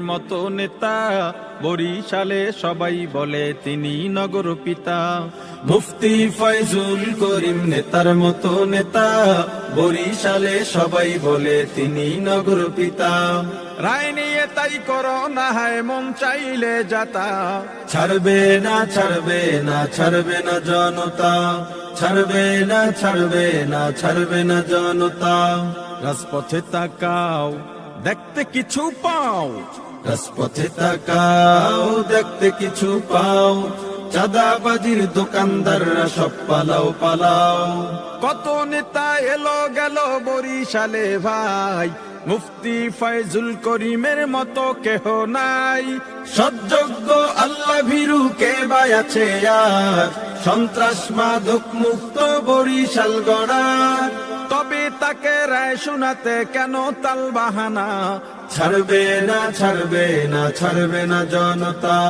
মতো নেতা। বরিশালে সবাই বলে তিনি নগর পিতা। মুফতি ফয়জুল করিম নেতার মতো নেতা। বরিশালে সবাই বলে তিনি নগর পিতা। রায় নিয়ে তাই করো না হায়, মন চাইলে যাতা। ছাড়বে না ছাড়বে না ছাড়বে না জনতা। ছাড়বে না ছাড়বে না ছাড়বে না জনতা। রাজপথে তাকাও দেখতে কিছু পাও। রাজপথে তাকাও দেখতে কিছু পাও। চাঁদাবাজির দোকানদাররা সব পালাও পালাও। কত নেতা এলো গেল বরিশালে ভাই। মুফতি ফয়জুল করিমের মতো কেহ নাই। সৎযোগ্য আল্লাহ ভীরু কে বাই আছে আর? সন্ত্রাস মাদক মুক্ত বরিশাল গড়ার। তাকে রায় শোনাতে কেন তাল বাহানা? ছাড়বে না ছাড়বে না ছাড়বে না জনতা।